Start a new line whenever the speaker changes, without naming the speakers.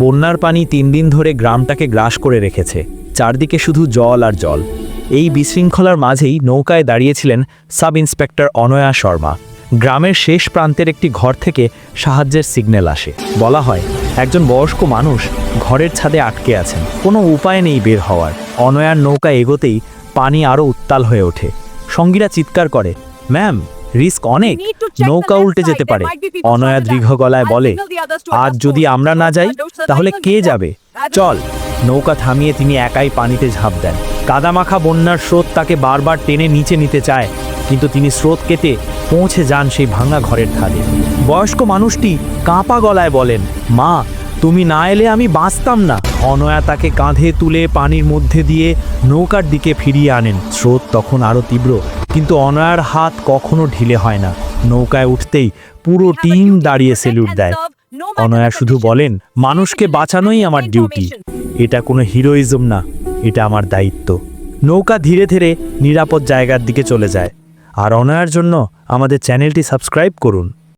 বন্যার পানি তিন দিন ধরে গ্রামটাকে গ্রাস করে রেখেছে, চারদিকে শুধু জল আর জল। এই বিশৃঙ্খলার মাঝেই নৌকায় দাঁড়িয়েছিলেন সাব ইন্সপেক্টর অনয়া শর্মা। গ্রামের শেষ প্রান্তের একটি ঘর থেকে সাহায্যের সিগন্যাল আসে। বলা হয়, একজন বয়স্ক মানুষ ঘরের ছাদে আটকে আছেন। কোনো উপায় নেই বের হওয়ার। অনয়ার নৌকা এগোতেই পানি আরও উত্তাল হয়ে ওঠে। সঙ্গীরা চিৎকার করে, ম্যাম রিস্ক অনেক নৌকা উল্টে যেতে পারে। অনয়া দীর্ঘ গলায় বলে আজ যদি আমরা না যাই তাহলে কে যাবে? চল নৌকা থামিয়ে তিনি একাই পানিতে ঝাঁপ দেন। কাদামাখা বন্যার স্রোত তাকে বারবার টেনে নিচে নিতে চায় কিন্তু তিনি স্রোত কেটে পৌঁছে যান সেই ভাঙা ঘরের ধারে। বয়স্ক মানুষটি কাঁপা গলায় বলেন মা তুমি না এলে আমি বাঁচতাম না। অনয়া তাকে কাঁধে তুলে পানির মধ্যে দিয়ে নৌকার দিকে ফিরিয়ে আনেন। স্রোত তখন আরও তীব্র। কিন্তু অনার হাত কখনো ঢিলে হয় না। নৌকায় উঠতেই পুরো টিম দাঁড়িয়ে সেলুট দেয়। অনয়া শুধু বলেন, মানুষকে বাঁচানোই আমার ডিউটি। এটা কোনো হিরোইজম না, এটা আমার দায়িত্ব। নৌকা ধীরে ধীরে নিরাপদ জায়গার দিকে চলে যায়। আর অনয়ার জন্য আমাদের চ্যানেলটি সাবস্ক্রাইব করুন।